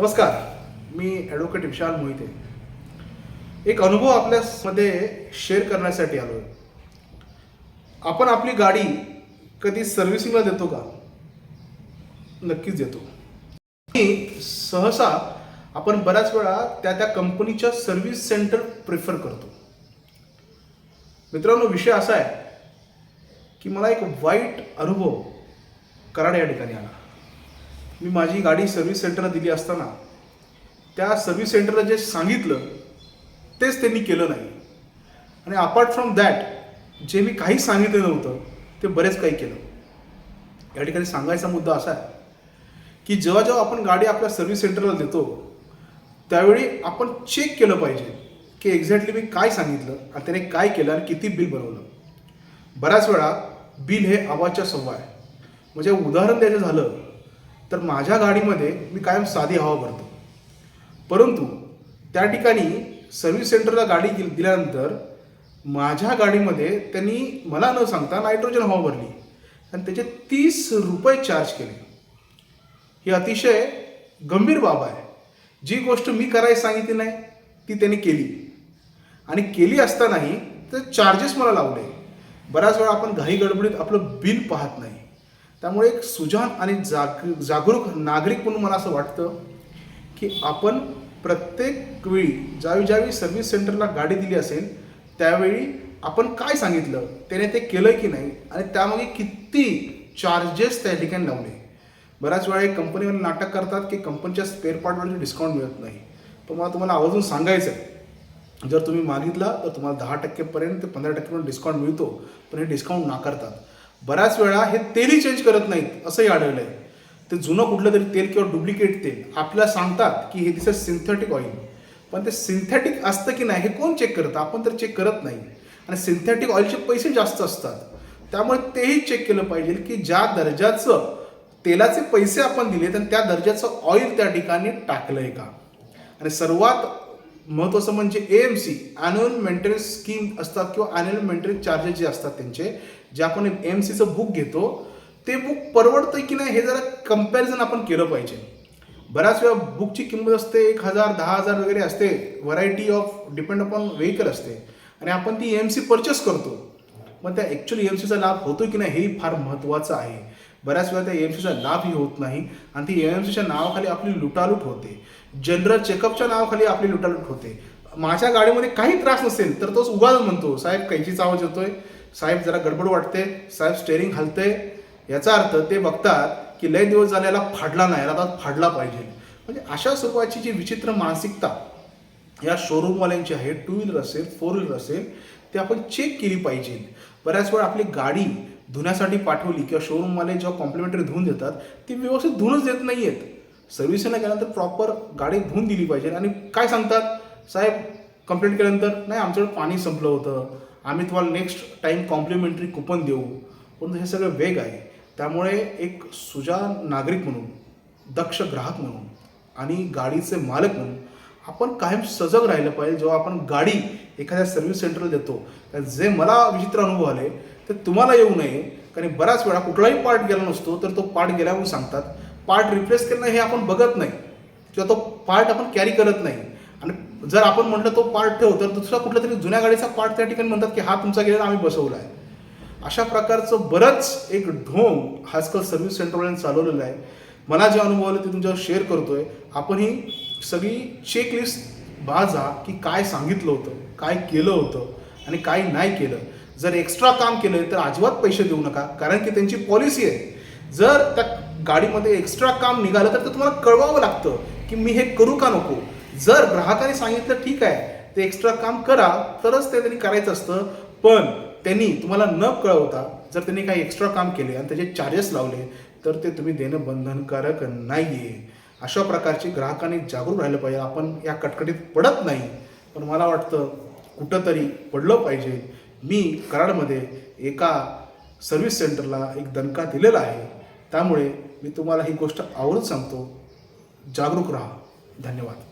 नमस्कार मी ॲडव्होकेट विशाल मोहिते. एक अनुभव आपल्यामध्ये शेअर करण्यासाठी आलो आहे आपण आपली गाडी कधी सर्व्हिसिंगला देतो का? नक्कीच देतो. आणि सहसा आपण बऱ्याच वेळा त्या त्या कंपनीच्या सर्व्हिस सेंटर प्रिफर करतो. मित्रांनो विषय असा आहे की मला एक वाईट अनुभव कराड या ठिकाणी आला. मी माझी गाडी सर्व्हिस सेंटरला दिली असताना त्या सर्व्हिस सेंटरला जे सांगितलं तेच त्यांनी केलं नाही. आणि अपार्ट फ्रॉम दॅट जे मी काही सांगितलं नव्हतं ते बरेच काही केलं. या ठिकाणी सांगायचा मुद्दा असा आहे की जेव्हा जेव्हा आपण गाडी आपल्या सर्व्हिस सेंटरला देतो त्यावेळी आपण चेक केलं पाहिजे की एक्झॅक्टली मी काय सांगितलं आणि त्याने काय केलं आणि किती बिल बनवलं बऱ्याच वेळा बिल हे आवाजच्या सव्वा आहे. म्हणजे उदाहरण द्यायचं झालं तर माझ्या गाडीमध्ये मी कायम साधी हवा भरतो. परंतु त्या ठिकाणी सर्व्हिस सेंटरला गाडी गेल- दिल्यानंतर माझ्या गाडीमध्ये त्यांनी मला न सांगता नायट्रोजन हवा भरली. आणि त्याचे तीस रुपये चार्ज केले. ही अतिशय गंभीर बाब आहे. जी गोष्ट मी करायला सांगितली नाही ती त्यांनी केली. आणि केली असतानाही तर चार्जेस मला लावले. बऱ्याच वेळा आपण घाई गडबडीत आपलं बिल पाहत नाही. त्यामुळे एक सुजान आणि जाग जागरूक नागरिक म्हणून मला असं वाटतं की आपण प्रत्येक वेळी ज्यावेळी ज्यावेळी सर्व्हिस सेंटरला गाडी दिली असेल त्यावेळी आपण काय सांगितलं? त्याने ते केलं की नाही? आणि त्यामागे किती चार्जेस त्या ठिकाणी लावले? बऱ्याच वेळा एक कंपनीवर नाटक करतात की कंपनीच्या स्पेअर पार्टवरती डिस्काउंट मिळत नाही. पण मला तुम्हाला आवर्जून सांगायचं आहे जर तुम्ही मागितला तर तुम्हाला दहा टक्केपर्यंत ते पंधरा टक्केपर्यंत डिस्काउंट मिळतो. पण हे डिस्काउंट नाकारतात. बऱ्याच वेळा हे तेलही चेंज करत नाहीत असंही आढळलं आहे ते जुनं कुठलं तरी तेल किंवा डुप्लिकेट तेल आपल्याला सांगतात की हे दिसत सिंथेटिक ऑइल पण ते सिंथेटिक असतं की नाही हे कोण चेक करतं? आपण तर चेक करत नाही. आणि सिंथेटिक ऑइलचे पैसे जास्त असतात. त्यामुळे तेही चेक केलं पाहिजे की ज्या दर्जाचं तेलाचे पैसे आपण दिले तर त्या दर्जाचं ऑइल त्या ठिकाणी टाकलं आहे का? आणि सर्वात महत्त्वाचं म्हणजे A M C annual maintenance scheme असतात किंवा ॲन्युअल मेंटेनन्स चार्जेस जे असतात त्यांचे जे आपण एम सीचं बुक घेतो ते बुक परवडतं की नाही हे जरा कंपॅरिझन आपण केलं पाहिजे. बऱ्याच वेळा बुकची किंमत असते एक हजार दहा हजार वगैरे असते. Variety of depend upon vehicle असते. आणि आपण ती एम सी परचेस करतो. मग त्या ॲक्च्युली एम सीचा लाभ होतो की नाही हेही फार महत्त्वाचं आहे. बऱ्याच वेळा त्या एम सीचा लाभही होत नाही. आणि ती एम सीच्या नावाखाली आपली लुटालूट होते. जनरल चेकअपच्या नावाखाली आपली लुटालूट होते. माझ्या गाडीमध्ये काही त्रास नसेल तर तोच उगाच म्हणतो साहेब कैचीचा आवाज येतोय? साहेब जरा गडबड वाटते साहेब स्टेअरिंग हलते याचा अर्थ ते बघतात की लय दिवस झाले याला फाडला नाही याला आता फाडला पाहिजे. म्हणजे अशा स्वरूपाची जी विचित्र मानसिकता या शोरूमवाल्यांची आहे टू व्हीलर असेल फोर व्हीलर असेल ते आपण चेक केली पाहिजे. बऱ्याच वेळा आपली गाडी धुण्यासाठी पाठवली किंवा शोरूमवाले जेव्हा कॉम्प्लिमेंटरी धुवून देतात ती व्यवस्थित धुवूनच देत नाही आहेत सर्व्हिसिंगला गेल्यानंतर प्रॉपर गाडी धुवून दिली पाहिजे. आणि काय सांगतात? साहेब कंप्लेंट केल्यानंतर नाही आमच्याकडे पाणी संपलं होतं. आम्ही तुम्हाला नेक्स्ट टाईम कॉम्प्लिमेंटरी कुपन देऊ. पण हे सगळं वेग आहे. त्यामुळे एक सुजान नागरिक म्हणून दक्ष ग्राहक म्हणून आणि गाडीचे मालक म्हणून आपण कायम सजग राहिलं पाहिजे. जेव्हा आपण गाडी एखाद्या सर्व्हिस सेंटरला देतो तर जे मला विचित्र अनुभव आले ते तुम्हाला येऊ नये. कारण बऱ्याच वेळा कुठलाही पार्ट गेला नसतो तर तो पार्ट गेल्यावर सांगतात. पार्ट रिप्लेस केलं हे आपण बघत नाही. किंवा तो पार्ट आपण कॅरी करत नाही. आणि जर आपण म्हटलं तो पार्ट ठेव तर दुसरा कुठला तरी जुन्या गाडीचा पार्ट त्या ठिकाणी म्हणतात की हा तुमचा गेलेला आम्ही बसवला आहे. अशा प्रकारचं बरंच एक ढोंग आजकाल सर्व्हिस सेंटरवाल्यांनी चालवलेलं आहे. मला जे अनुभव आले ते तुमच्यावर शेअर करतोय. आपण ही सगळी चेकलिस्ट बाजा की काय सांगितलं होतं काय केलं होतं आणि काय नाही केलं. जर एक्स्ट्रा काम केलं तर अजिबात पैसे देऊ नका कारण की त्यांची पॉलिसी आहे. जर त्या गाडीमध्ये एक्स्ट्रा काम निघालं तर ते तुम्हाला कळवावं लागतं की मी हे करू का नको? जर ग्राहकाने सांगितलं ठीक आहे ते एक्स्ट्रा काम करा तरच ते त्यांनी करायचं असतं. पण त्यांनी तुम्हाला न कळवता जर त्यांनी काही एक्स्ट्रा काम केले आणि त्याचे चार्जेस लावले तर ते तुम्ही देणं बंधनकारक नाही आहे अशा प्रकारची ग्राहकांनी जागरूक राहिलं पाहिजे. आपण या कटकटीत पडत नाही. पण मला वाटतं कुठंतरी पडलं पाहिजे. मी कराडमध्ये एका सर्व्हिस सेंटरला एक दणका दिलेला आहे. त्यामुळे मी तुम्हाला ही गोष्ट आवडत सांगतो. जागरूक राहा. धन्यवाद.